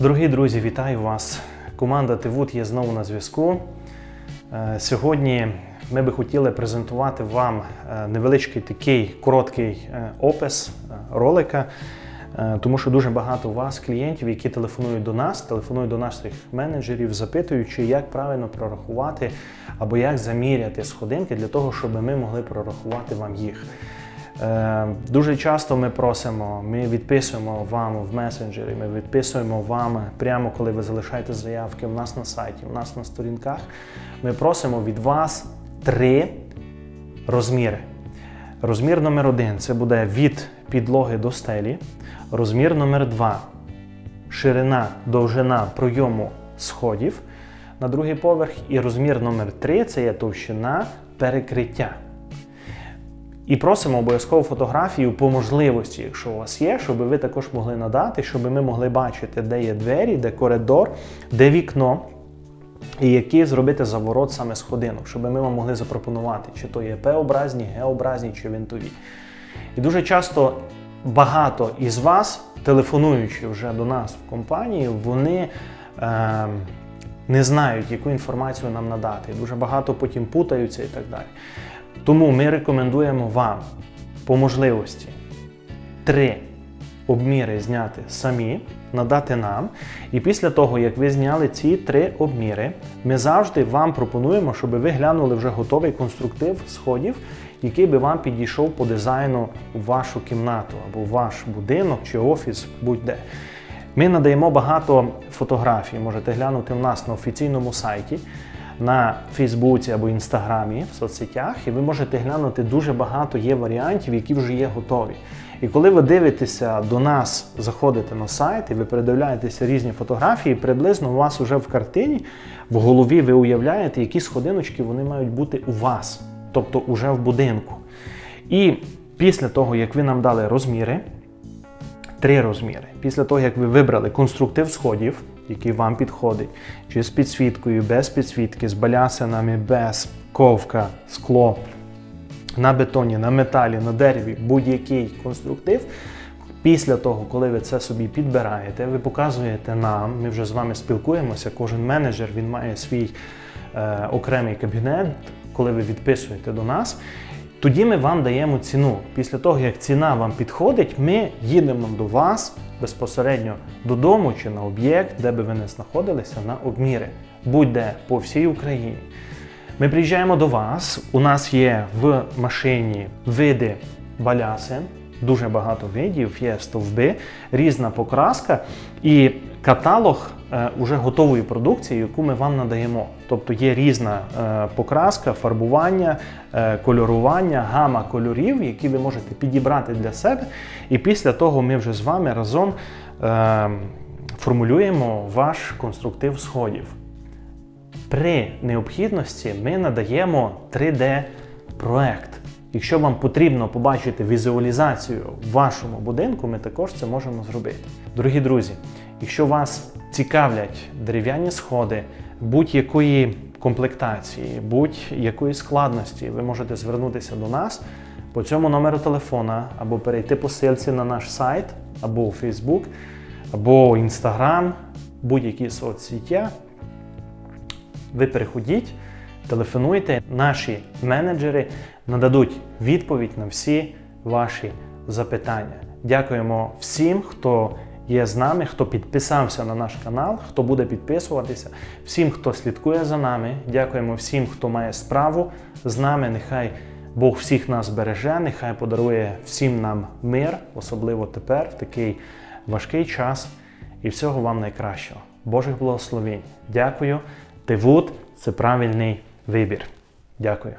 Дорогі друзі, вітаю вас! Команда Тивут є знову на зв'язку. Е, Сьогодні ми би хотіли презентувати вам е, невеличкий такий короткий е, опис ролика, тому що дуже багато у вас клієнтів, які телефонують до нас, телефонують до наших менеджерів, запитуючи, як правильно прорахувати або як заміряти сходинки для того, щоб ми могли прорахувати вам їх. Е, Дуже часто ми просимо, ми відписуємо вам в месенджері, ми відписуємо вам прямо коли ви залишаєте заявки у нас на сайті, у нас на сторінках. Ми просимо від вас три розміри. Розмір номер один це буде від підлоги до стелі. Розмір номер два ширина, довжина пройому сходів на другий поверх. І розмір номер три це є товщина перекриття. І просимо обов'язково фотографію по можливості, якщо у вас є, щоб ви також могли надати, щоб ми могли бачити, де є двері, де коридор, де вікно, і які зробити заворот саме сходинок, щоб ми вам могли запропонувати, чи то є П-образні, Г-образні, чи винтові. І дуже часто багато із вас, телефонуючи вже до нас в компанії, вони е, не знають, яку інформацію нам надати. Дуже багато потім путаються і так далі. Тому ми рекомендуємо вам по можливості три обміри зняти самі, надати нам. І після того, як ви зняли ці три обміри, ми завжди вам пропонуємо, щоб ви глянули вже готовий конструктив сходів, який би вам підійшов по дизайну в вашу кімнату або ваш будинок чи офіс, будь-де. Ми надаємо багато фотографій, можете глянути в нас на офіційному сайті на Фейсбуці або Інстаграмі в соцсетях, і ви можете глянути дуже багато є варіантів, які вже є готові. І коли ви дивитеся до нас, заходите на сайт і ви передивляєтеся різні фотографії, приблизно у вас вже в картині в голові ви уявляєте, які сходиночки вони мають бути у вас, тобто уже в будинку. І після того, як ви нам дали розміри, три розміри. Після того, як ви вибрали конструктив сходів, який вам підходить, чи з підсвіткою, без підсвітки, з балясинами, без ковка, скло, на бетоні, на металі, на дереві, будь-який конструктив. Після того, коли ви це собі підбираєте, ви показуєте нам, ми вже з вами спілкуємося, кожен менеджер він має свій е, окремий кабінет, коли ви відписуєте до нас. Тоді ми вам даємо ціну. Після того, як ціна вам підходить, ми їдемо до вас безпосередньо додому чи на об'єкт, де би ви не знаходилися, на обміри, будь-де по всій Україні. Ми приїжджаємо до вас. У нас є в машині види балясин, дуже багато видів, є стовби, різна покраска і каталог е, уже готової продукції, яку ми вам надаємо. Тобто є різна е, покраска, фарбування, е, кольорування, гама кольорів, які ви можете підібрати для себе. І після того ми вже з вами разом формулюємо ваш конструктив сходів. При необхідності ми надаємо 3D-проект. Якщо вам потрібно побачити візуалізацію в вашому будинку, ми також це можемо зробити. Дорогі друзі, якщо вас цікавлять дерев'яні сходи будь-якої комплектації, будь-якої складності, ви можете звернутися до нас по цьому номеру телефона або перейти по ссылці на наш сайт, або у Facebook, або Instagram, будь-які соцсеття. Ви переходіть, телефонуйте, наші менеджери нададуть відповідь на всі ваші запитання. Дякуємо всім, хто є з нами, хто підписався на наш канал, хто буде підписуватися, всім, хто слідкує за нами. Дякуємо всім, хто має справу з нами. Нехай Бог всіх нас береже, нехай подарує всім нам мир, особливо тепер, в такий важкий час. І всього вам найкращого. Божих благословень. Дякую. Тивут це правильний вибір. Дякую.